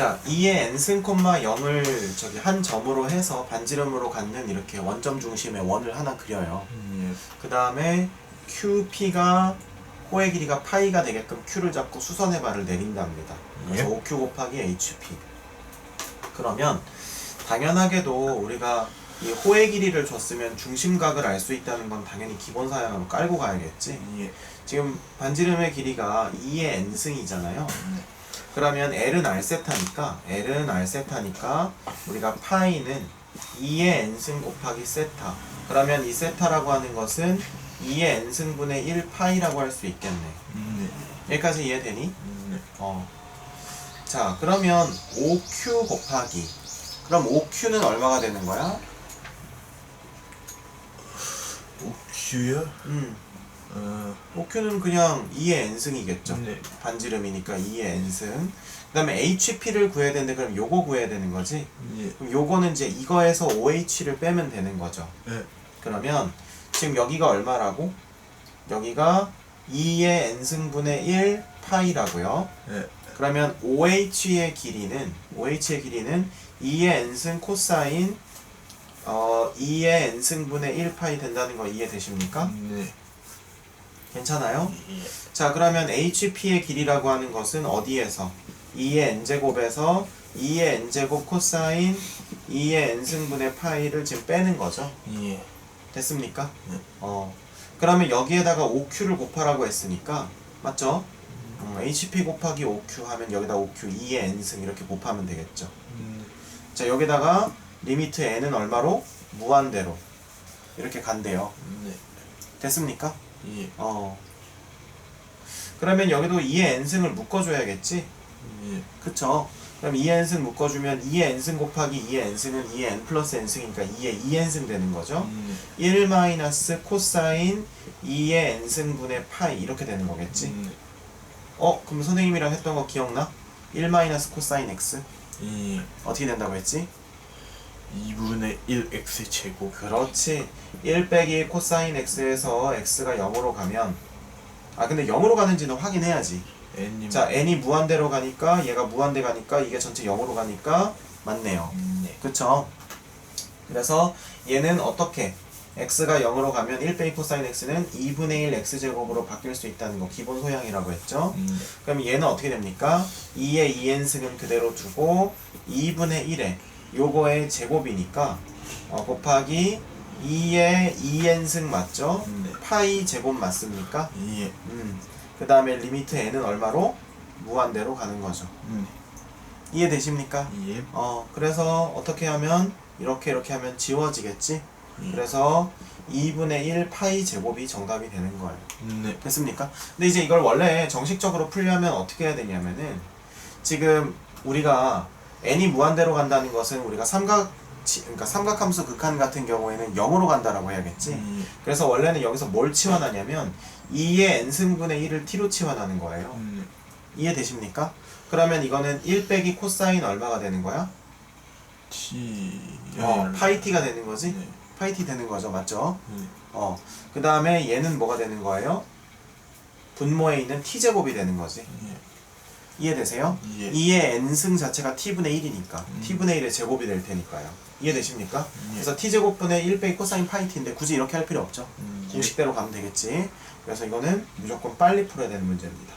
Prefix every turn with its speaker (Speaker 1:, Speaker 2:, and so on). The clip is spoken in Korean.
Speaker 1: 자, 2의 n승 콤마 0을 저기 한 점으로 해서 반지름으로 갖는 이렇게 원점 중심의 원을 하나 그려요.
Speaker 2: 예.
Speaker 1: 그 다음에 QP가 호의 길이가 파이가 되게끔 Q를 잡고 수선의 발을 내린답니다. 그래서
Speaker 2: 예.
Speaker 1: 5Q 곱하기 HP. 그러면 당연하게도 우리가 이 호의 길이를 줬으면 중심각을 알 수 있다는 건 당연히 기본 사양으로 깔고 가야겠지.
Speaker 2: 예.
Speaker 1: 지금 반지름의 길이가 2의 n승이잖아요.
Speaker 2: 네.
Speaker 1: 그러면 L은 R세타니까 L은 R세타니까 우리가 파이는 2의 n승 곱하기 세타 그러면 이 세타라고 하는 것은 2의 n승분의 1 파이라고 할 수 있겠네
Speaker 2: 네.
Speaker 1: 여기까지 이해되니?
Speaker 2: 네.
Speaker 1: 어. 자 그러면 5Q 곱하기 그럼 5Q는 얼마가 되는 거야?
Speaker 2: 옥큐요?
Speaker 1: 음,
Speaker 2: 어.
Speaker 1: 5Q는 그냥 2의 n승이겠죠
Speaker 2: 네.
Speaker 1: 반지름이니까 2의 n승 그 다음에 HP를 구해야 되는데 그럼 요거 구해야 되는 거지
Speaker 2: 예.
Speaker 1: 그럼 요거는 이제 이거에서 OH를 빼면 되는 거죠.
Speaker 2: 예.
Speaker 1: 그러면 지금 여기가 얼마라고? 여기가 2의 n승분의 1 파이라고요.
Speaker 2: 예.
Speaker 1: 그러면 OH의 길이는 OH의 길이는 2의 n승 코사인 어 2의 n승분의 1 파이 된다는 거 이해되십니까?
Speaker 2: 네.
Speaker 1: 괜찮아요?
Speaker 2: 예.
Speaker 1: 자 그러면 HP의 길이라고 하는 것은 어디에서 2의 n제곱에서 2의 n제곱 코사인 2의 n승분의 파이를 지금 빼는 거죠
Speaker 2: 예.
Speaker 1: 됐습니까?
Speaker 2: 네.
Speaker 1: 어 그러면 여기에다가 5q를 곱하라고 했으니까 맞죠? 음, HP 곱하기 5q 하면 여기다 5q 2의 n승 이렇게 곱하면 되겠죠
Speaker 2: 음.
Speaker 1: 자 여기다가 리미트 n은 얼마로? 무한대로 이렇게 간대요
Speaker 2: 네.
Speaker 1: 됐습니까?
Speaker 2: 예.
Speaker 1: 어 그러면 여기도 2의 n승을 묶어줘야겠지?
Speaker 2: 예.
Speaker 1: 그쵸? 그럼 2의 n승 묶어주면 2의 n승 곱하기 2의 n승은 2의 n 플러스 n승이니까 2의 2n승 되는 거죠?
Speaker 2: 음.
Speaker 1: 1 마이너스 코사인 2의 n승분의 파이 이렇게 되는 거겠지?
Speaker 2: 음.
Speaker 1: 어? 그럼 선생님이랑 했던 거 기억나? 1 마이너스 코사인 x
Speaker 2: 예.
Speaker 1: 어떻게 된다고 했지?
Speaker 2: 2분의 1 x 제곱.
Speaker 1: 그렇지 1 빼기 코사인 x에서 x가 0으로 가면 아 근데 0으로 가는지는 확인해야지
Speaker 2: n님.
Speaker 1: 자 n이 무한대로 가니까 얘가 무한대 가니까 이게 전체 0으로 가니까 맞네요
Speaker 2: 네.
Speaker 1: 그쵸? 그래서 얘는 어떻게 x가 0으로 가면 1 빼기 코사인 x는 2분의 1 x제곱으로 바뀔 수 있다는 거 기본 소양이라고 했죠?
Speaker 2: 음.
Speaker 1: 그럼 얘는 어떻게 됩니까? 2의 2n승은 그대로 두고 2분의 1에 요거의 제곱이니까 어, 곱하기 2의 2n승 맞죠?
Speaker 2: 네.
Speaker 1: 파이 제곱 맞습니까?
Speaker 2: 예.
Speaker 1: 음. 그 다음에 리미트 n은 얼마로? 무한대로 가는 거죠.
Speaker 2: 음.
Speaker 1: 이해되십니까?
Speaker 2: 예.
Speaker 1: 어, 그래서 어떻게 하면 이렇게 이렇게 하면 지워지겠지?
Speaker 2: 예.
Speaker 1: 그래서 2분의 1 파이 제곱이 정답이 되는 거예요.
Speaker 2: 네.
Speaker 1: 됐습니까? 근데 이제 이걸 원래 정식적으로 풀려면 어떻게 해야 되냐면은 지금 우리가 n이 무한대로 간다는 것은 우리가 삼각 치- 그러니까 삼각함수 극한 같은 경우에는 0으로 간다라고 해야겠지.
Speaker 2: 예.
Speaker 1: 그래서 원래는 여기서 뭘 치환하냐면 2의 n승분의 1을 t로 치환하는 거예요.
Speaker 2: 음.
Speaker 1: 이해되십니까? 그러면 이거는 1 빼기 코사인 얼마가 되는 거야?
Speaker 2: T.
Speaker 1: 어, 파이 t가 되는 거지?
Speaker 2: 네.
Speaker 1: 파이 t 되는 거죠. 맞죠?
Speaker 2: 네.
Speaker 1: 어. 그 다음에 얘는 뭐가 되는 거예요? 분모에 있는 t제곱이 되는 거지.
Speaker 2: 예.
Speaker 1: 이해되세요?
Speaker 2: 예.
Speaker 1: 2의 n승 자체가 t분의 1이니까
Speaker 2: 음.
Speaker 1: t분의 1의 제곱이 될 테니까요. 이해되십니까?
Speaker 2: 예.
Speaker 1: 그래서 t제곱분의 1 빼기 코사인 파이 t인데 굳이 이렇게 할 필요 없죠.
Speaker 2: 음. 예.
Speaker 1: 공식대로 가면 되겠지. 그래서 이거는 무조건 빨리 풀어야 되는 문제입니다.